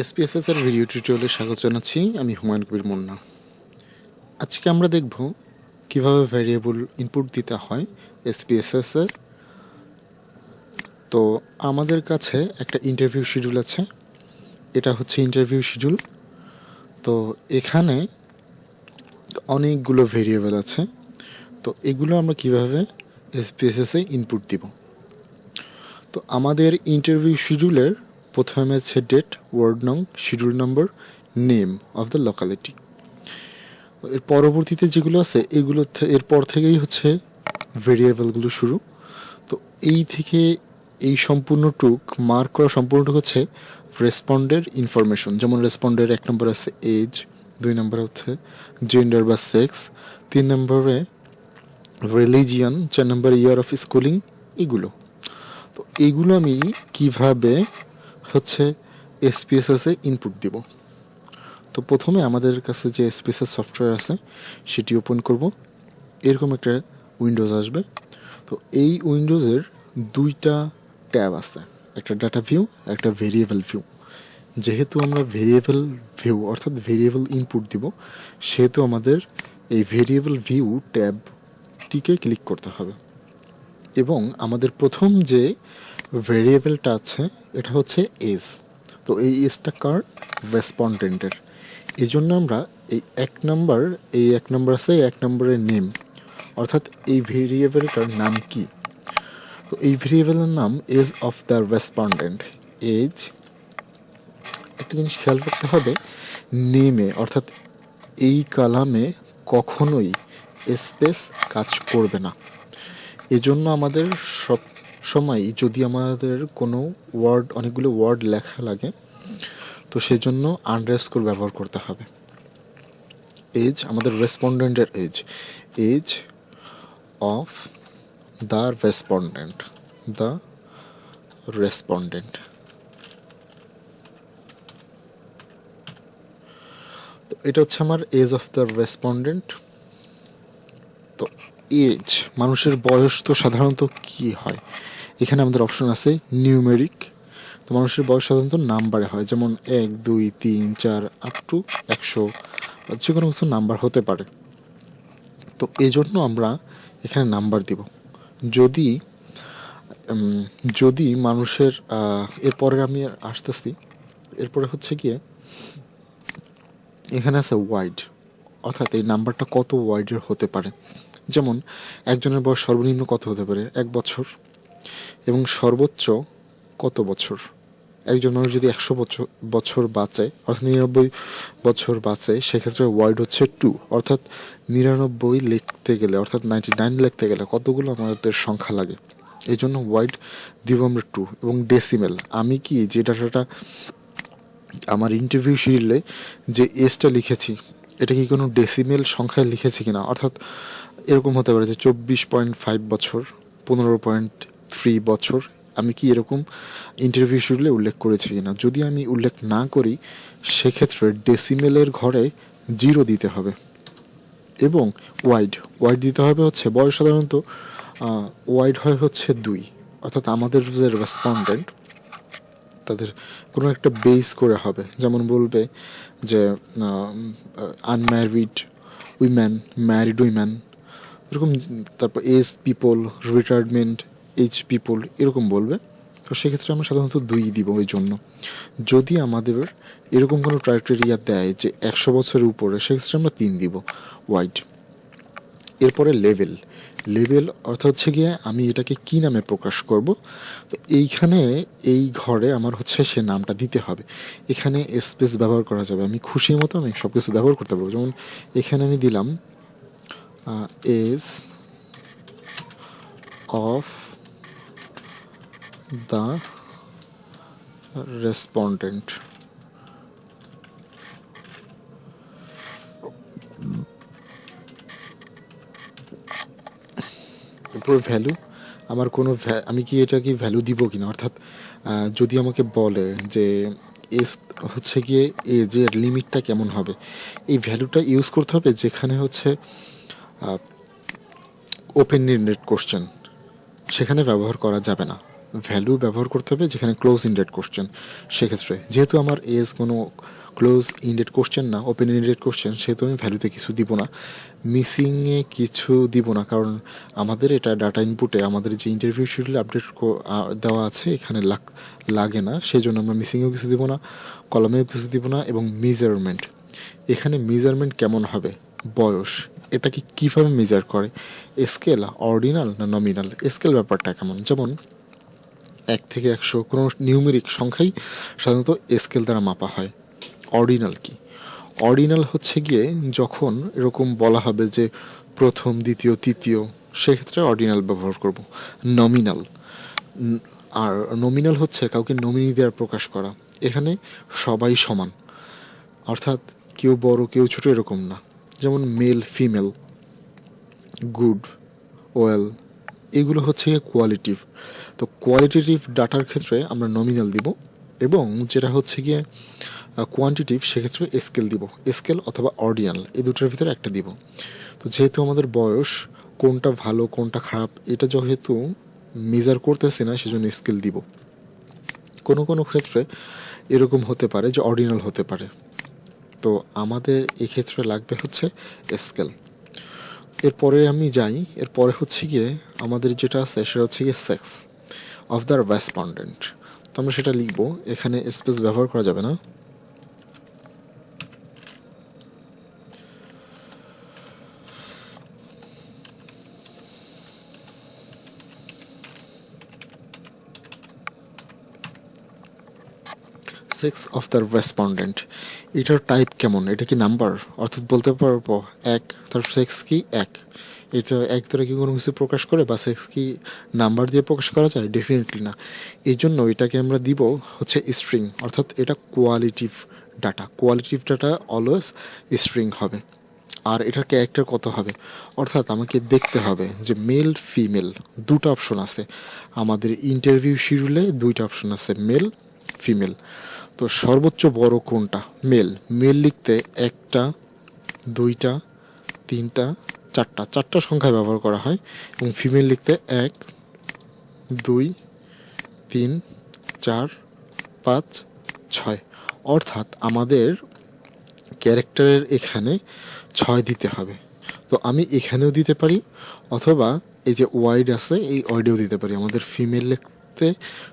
SPSS এর video টিউটোরিয়ালে স্বাগত জানাচ্ছি, আমি হুমায়ুন কবির মুন্না। আজকে আমরা দেখব কীভাবে ভ্যারিয়েবল ইনপুট দিতে হয় এসপিএসএস এর তো আমাদের কাছে একটা ইন্টারভিউ শিডিউল আছে, এটা হচ্ছে ইন্টারভিউ শিডিউল তো এখানে অনেকগুলো ভেরিয়েবল আছে, তো এগুলো আমরা কীভাবে এসপিএসএস ইনপুট দিব? তো আমাদের ইন্টারভিউ শিডিউলের প্রথমে আছে ডেট ওয়ার্ড নং schedule number name of the locality এর পরবর্তীতে যেগুলো আছে, এগুলো এরপর থেকেই হচ্ছে ভেরিয়েবলগুলো শুরু। তো এই থেকে এই সম্পূর্ণটুক মার্ক করা সম্পূর্ণটুক হচ্ছে রেসপন্ডের ইনফরমেশন যেমন রেসপন্ডের এক নম্বর আছে এজ দুই নম্বরে হচ্ছে জেন্ডার বা সেক্স তিন নম্বরে রিলিজিয়ান চার নম্বর ইয়ার অফ স্কুলিং এগুলো। তো এগুলো আমি কীভাবে হচ্ছে এসপিএসএস ইনপুট দিব। তো প্রথমে আমাদের কাছে যে এসপিএসএস সফটওয়্যার আছে, সেটি ওপেন করব। এরকম একটা উইন্ডোজ আসবে। তো এই উইন্ডোজের দুইটা ট্যাব আছে। একটা ডাটা ভিউ একটা ভেরিয়েবল ভিউ যেহেতু আমরা ভেরিয়েবল ভিউ অর্থাৎ ভেরিয়েবল ইনপুট দিব, সেহেতু আমাদের এই ভেরিয়েবল ভিউ ট্যাবটিকে ক্লিক করতে হবে। এবং আমাদের প্রথম যে ভেরিয়েবলটা আছে, এটা হচ্ছে এজ তো এই এজটা কার? রেসপন্ডেন্টের এই জন্য আমরা এই এক নাম্বার এই এক নাম্বার আছে এক নম্বরের নেম অর্থাৎ এই ভেরিয়েবলটার নাম কি? তো এই ভেরিয়েবলের নাম age of the respondent age একটা জিনিস খেয়াল রাখতে হবে নেমে অর্থাৎ এই কালামে কখনোই স্পেস কাজ করবে না। এজন্য আমাদের সব সময় যদি আমাদের কোনো ওয়ার্ড অনেকগুলো ওয়ার্ড লেখা লাগে, তো সেজন্য আন্ডারস্কোর ব্যবহার করতে হবে। এজ আমাদের রেসপন্ডেন্টের age age of the respondent the respondent এটা হচ্ছে আমার age of the respondent age মানুষের বয়স তো সাধারণত কি হয়? এখানে আমাদের অপশন আছে নিউমেরিক তো মানুষের বয়স সাধারণত নাম্বারে হয়, যেমন এক, দুই, তিন, চার আপ টু একশো যে কোনো কিছু নাম্বার হতে পারে। তো এই জন্য আমরা এখানে নাম্বার দিব। যদি যদি মানুষের এরপরে আমি আসতেছি, এরপরে হচ্ছে গিয়ে এখানে আছে ওয়াইড অর্থাৎ এই নাম্বারটা কত ওয়াইডের হতে পারে? যেমন, একজনের বয়স সর্বনিম্ন কত হতে পারে? এক বছর। এবং সর্বোচ্চ কত বছর? একজন মানুষ যদি একশো বছর বছর বাঁচে অর্থাৎ নিরানব্বই বছর বাঁচে সেক্ষেত্রে ওয়ার্ড হচ্ছে টু। অর্থাৎ নিরানব্বই লিখতে গেলে, অর্থাৎ নাইনটি নাইন লিখতে গেলে কতগুলো আমাদের সংখ্যা লাগে? এই জন্য ওয়াইড দিব আমরা টু। এবং ডেসিমেল, আমি কি যে ডাটাটা আমার ইন্টারভিউ শিডিউলে যে এজটা লিখেছি, এটা কি কোনো ডেসিমেল সংখ্যায় লিখেছি কিনা? অর্থাৎ এরকম হতে পারে যে চব্বিশ পয়েন্ট ফাইভ বছর, পনেরো পয়েন্ট থ্রি বছর, আমি কি এরকম ইন্টারভিউ শিডিউলে উল্লেখ করেছি কিনা? যদি আমি উল্লেখ না করি, সেক্ষেত্রে ডেসিমেলের ঘরে জিরো দিতে হবে। এবং ওয়াইড ওয়াইড দিতে হবে হচ্ছে বয়স সাধারণত ওয়াইড হয় হচ্ছে দুই। অর্থাৎ আমাদের যে রেসপন্ডেন্ট তাদের কোনো একটা বেস করে হবে। যেমন বলবে যে আনম্যারিড উইম্যান ম্যারিড উইম্যান এরকম তারপর age people, retirement age people, এরকম বলবে। তো সেক্ষেত্রে আমরা সাধারণত দুই দিব ওই জন্য। যদি আমাদের এরকম কোনো ক্রাইটেরিয়া দেয় যে একশো বছরের উপরে, সেক্ষেত্রে আমরা তিন দিব ওয়াইড এরপরে লেভেল লেভেল অর্থাৎ হচ্ছে গিয়ে আমি এটাকে কি নামে প্রকাশ করব? তো এইখানে এই ঘরে আমার হচ্ছে সে নামটা দিতে হবে। এখানে স্পেস ব্যবহার করা যাবে। আমি খুশি মতো আমি সব কিছু ব্যবহার করতে পারব। যেমন এখানে আমি দিলাম এজ অফ দ্য রেসপন্ডেন্ট এরপর ভ্যালু আমার কোনো আমি কি এটা কি ভ্যালু দিব কিনা? অর্থাৎ যদি আমাকে বলে যে এস হচ্ছে গিয়ে এজের লিমিটটা কেমন হবে, এই ভ্যালুটা ইউজ করতে হবে যেখানে হচ্ছে ওপেন এন্ডেড কোশ্চেন সেখানে ব্যবহার করা যাবে না। ভ্যালু ব্যবহার করতে হবে, যেখানে ক্লোজ ইন্ডেড কোশ্চেন সেক্ষেত্রে, যেহেতু আমার এজ কোনো ক্লোজ ইন্ডেড কোশ্চেন না ওপেন ইন্ডেড কোশ্চেন সেহেতু আমি ভ্যালুতে কিছু দিব না। মিসিংয়ে কিছু দিব না, কারণ আমাদের এটা ডাটা ইনপুটে আমাদের যে ইন্টারভিউ শিডিউল আপডেট দেওয়া আছে, এখানে লাগ, লাগে না। সেই জন্য আমরা মিসিংয়েও কিছু দিব না কলমেও কিছু দিব না, এবং মেজারমেন্ট এখানে মেজারমেন্ট কেমন হবে? বয়স। এটাকে কীভাবে মেজার করে? স্কেল অর্ডিনাল না নমিনাল স্কেল ব্যাপারটা কেমন? যেমন, এক থেকে একশো, কোনো নিউমেরিক সংখ্যাই সাধারণত স্কেল দ্বারা মাপা হয়। অর্ডিনাল কি? অর্ডিনাল হচ্ছে গিয়ে যখন এরকম বলা হবে যে প্রথম, দ্বিতীয়, তৃতীয়, সেক্ষেত্রে অর্ডিনাল ব্যবহার করব। নমিনাল আর নমিনাল হচ্ছে কাউকে নমিনি দেওয়ার প্রকাশ করা। এখানে সবাই সমান। অর্থাৎ কেউ বড়, কেউ ছোট এরকম না। যেমন মেল, ফিমেল, গুড, ওয়েল, এগুলো হচ্ছে কোয়ালিটিভ। তো কোয়ালিটেটিভ ডাটার ক্ষেত্রে আমরা নমিনাল দিব এবং যেটা হচ্ছে গিয়ে কোয়ান্টিটিভ সেক্ষেত্রে স্কেল দিব। স্কেল অথবা অর্ডিনাল এই দুটোর ভিতরে একটা দিব। তো যেহেতু আমাদের বয়স, কোনটা ভালো, কোনটা খারাপ, এটা যেহেতু মেজার করতেছি না, সেজন্য স্কেল দিব। কোনো কোনো ক্ষেত্রে এরকম হতে পারে যে অর্ডিনাল হতে পারে। তো আমাদের এক্ষেত্রে লাগবে হচ্ছে স্কেল এরপরে আমি যাই, এরপরে হচ্ছে গিয়ে আমাদের যেটা আছে সেটা হচ্ছে গিয়ে সেক্স অফ দ্য রেসপন্ডেন্ট তো আমরা সেটা লিখব, এখানে স্পেস ব্যবহার করা যাবে না। সেক্স অফ দ্য রেসপন্ডেন্ট এটার টাইপ কেমন? এটা কি নাম্বার অর্থাৎ বলতে পারব এক, তার সেক্স কি এক? এটা এক দ্বারা কি কোনো কিছু প্রকাশ করে বা সেক্স কি নাম্বার দিয়ে প্রকাশ করা যায়? ডেফিনেটলি না। এই জন্য এটাকে আমরা দিব হচ্ছে স্ট্রিং অর্থাৎ এটা qualitative data qualitative data always string হবে। আর এটার ক্যারেক্টার কত হবে? অর্থাৎ আমাকে দেখতে হবে যে মেল ফিমেল দুটো অপশন আছে। আমাদের ইন্টারভিউ শিডিউলে দুইটা অপশন আছে মেল ফিমেল তো সর্বোচ্চ বড় কোনটা? মেল। মেল লিখতে একটা, দুইটা, তিনটা, চারটা। চারটা সংখ্যায় ব্যবহার করা হয়। এবং ফিমেল লিখতে এক, দুই, তিন, চার, পাঁচ, ছয়। অর্থাৎ আমাদের ক্যারেক্টারের এখানে ছয় দিতে হবে। তো আমি এখানেও দিতে পারি, অথবা এই যে ওয়াইড আছে, এই ওয়াইডেও দিতে পারি। আমাদের ফিমেল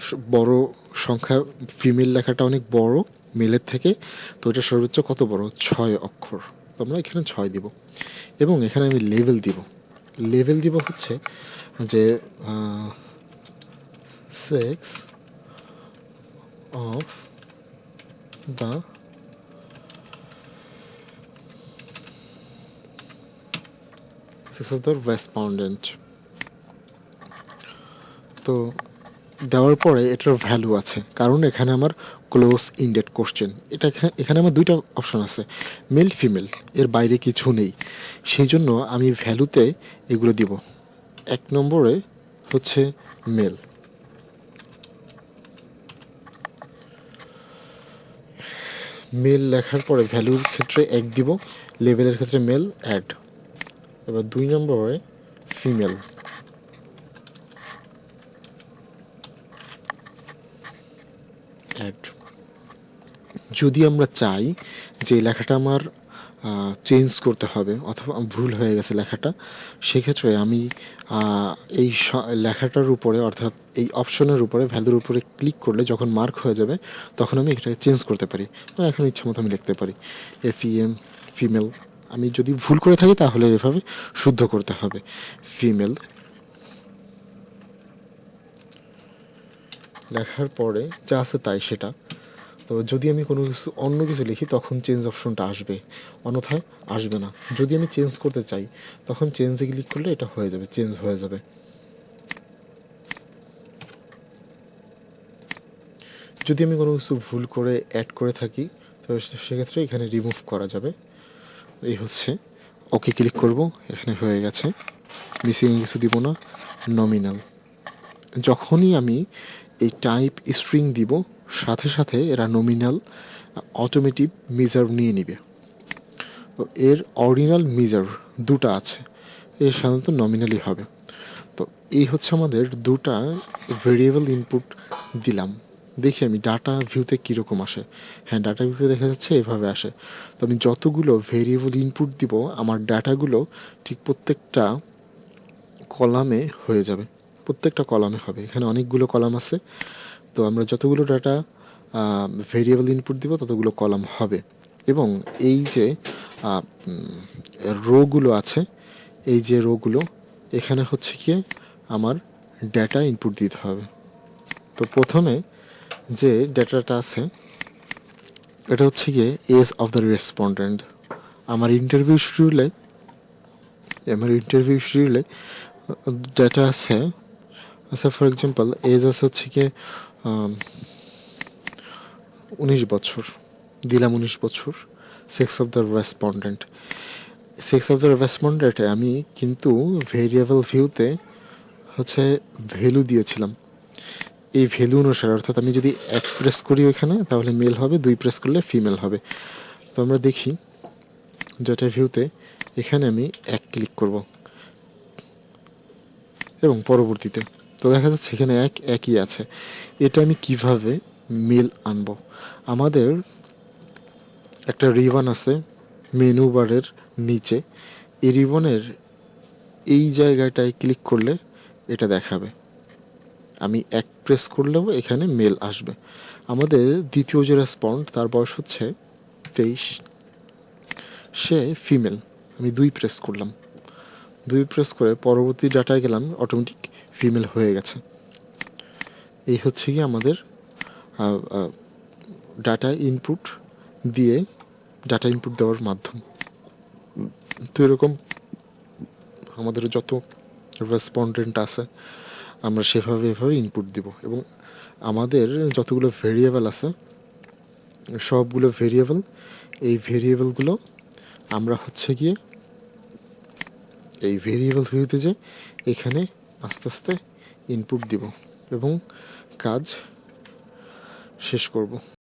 স- বড় সংখ্যা ফিমেল লেখাটা অনেক বড় মেলের থেকে। তো এটা সর্বোচ্চ কত বড়? ছয় অক্ষর। তো আমরা এখানে ছয় দিব। এবং এখানে আমি লেভেল দিব। লেভেল দিব হচ্ছে যে sex of the sex of the respondent তো দেওয়ার পরে এটার ভ্যালু আছে। কারণ এখানে আমার ক্লোজ ইন্ডেড কোশ্চেন এটা এখানে আমার দুইটা অপশন আছে। মেল ফিমেল এর বাইরে কিছু নেই। সেই জন্য আমি ভ্যালুতে এগুলো দিব। এক নম্বরে হচ্ছে মেল মেল লেখার পরে ভ্যালুর ক্ষেত্রে এক দিব। লেভেলের ক্ষেত্রে মেল অ্যাড এবার দুই নম্বরে ফিমেল অ্যাড যদি আমরা চাই যে লেখাটা আমার চেঞ্জ করতে হবে অথবা ভুল হয়ে গেছে লেখাটা, সেক্ষেত্রে আমি এই লেখাটার উপরে অর্থাৎ এই অপশনের উপরে, ভ্যালুর উপরে ক্লিক করলে যখন মার্ক হয়ে যাবে, তখন আমি এটাকে চেঞ্জ করতে পারি। মানে এখন ইচ্ছা মতো আমি লিখতে পারি। এফ এম ফিমেল, আমি যদি ভুল করে থাকি তাহলে এভাবে শুদ্ধ করতে হবে। ফিমেল লেখার পরে যা আছে তাই সেটা। তো যদি আমি কোনো কিছু, অন্য কিছু লিখি, তখন চেঞ্জ অপশনটা আসবে। অন্যথায় আসবে না। যদি আমি চেঞ্জ করতে চাই, তখন চেঞ্জে ক্লিক করলে এটা হয়ে যাবে চেঞ্জ হয়ে যাবে। যদি আমি কোনো কিছু ভুল করে অ্যাড করে থাকি, তো সেক্ষেত্রে এখানে রিমুভ করা যাবে। এই হচ্ছে। ওকে ক্লিক করব, এখানে হয়ে গেছে। মিসিং কিছু দিব না নমিনাল যখনই আমি টাইপ স্ট্রিং দিব, সাথে সাথে এরা নমিনাল অটোমেটিক মেজার নিয়ে নিবে। তো এর অরিজিনাল মেজার দুটো আছে, এর সাধারণত নমিনালি হবে। তো এই হচ্ছে আমাদের দুটা ভেরিয়েবল ইনপুট দিলাম। দেখি আমি ডাটা ভিউতে কীরকম আসে। হ্যাঁ ডাটা ভিউতে দেখা যাচ্ছে এভাবে আসে। তো আমি যতগুলো ভেরিয়েবল ইনপুট দিব, আমার ডাটাগুলো ঠিক প্রত্যেকটা কলামে হয়ে যাবে। প্রত্যেকটা কলামে হবে। এখানে অনেকগুলো কলাম আছে। তো আমরা যতগুলো ডাটা ভেরিয়েবল ইনপুট দিব, ততগুলো কলাম হবে। এবং এই যে রোগুলো আছে, এই যে রোগুলো, এখানে হচ্ছে গিয়ে আমার ডেটা ইনপুট দিতে হবে। তো প্রথমে যে ডেটাটা আছে, এটা হচ্ছে গিয়ে এজ অফ দ্য রেসপন্ডেন্ট। আমার ইন্টারভিউ শিডিউলে আমার ইন্টারভিউ শিডিউলে ডেটা আছে আচ্ছা ফর এক্সাম্পল এজ আছে হচ্ছে গিয়ে উনিশ বছর। দিলাম উনিশ বছর। Sex of the respondent sex of the রেসপন্ডেন্টে আমি কিন্তু ভেরিয়েবল ভিউতে হচ্ছে ভ্যালু দিয়েছিলাম। এই ভ্যালু অনুসারে, অর্থাৎ আমি যদি এক প্রেস করি ওইখানে, তাহলে মেল হবে, দুই প্রেস করলে ফিমেল হবে। তো আমরা দেখি, যেটা ভিউতে এখানে আমি এক ক্লিক করব। এবং পরবর্তীতে। তো দেখা যাচ্ছে এখানে এক, একই আছে। এটা আমি কীভাবে মেল আনব? আমাদের একটা রিবন আছে মেনু বারের নিচে। এই রিবনের এই জায়গাটায় ক্লিক করলে এটা দেখাবে। আমি এক প্রেস করলেও এখানে মেল আসবে। আমাদের দ্বিতীয় যে রেসপন্ড, তার বয়স হচ্ছে তেইশ। সে ফিমেল। আমি দুই প্রেস করলাম। দুই প্রেস করে পরবর্তী ডাটায় গেলাম অটোমেটিক ফিমেল হয়ে গেছে। এই হচ্ছে কি আমাদের ডাটা ইনপুট দিয়ে ডাটা ইনপুট দেওয়ার মাধ্যম। তো এরকম আমাদের যত রেসপন্ডেন্ট আছে, আমরা সেভাবে এভাবে ইনপুট দিব এবং আমাদের যতগুলো ভেরিয়েবল আছে, সবগুলো ভেরিয়েবল এই ভেরিয়েবলগুলো আমরা হচ্ছে গিয়ে এই ভেরিয়েবল ভিউতে যে এখানে আস্তে আস্তে ইনপুট দিব এবং কাজ শেষ করব।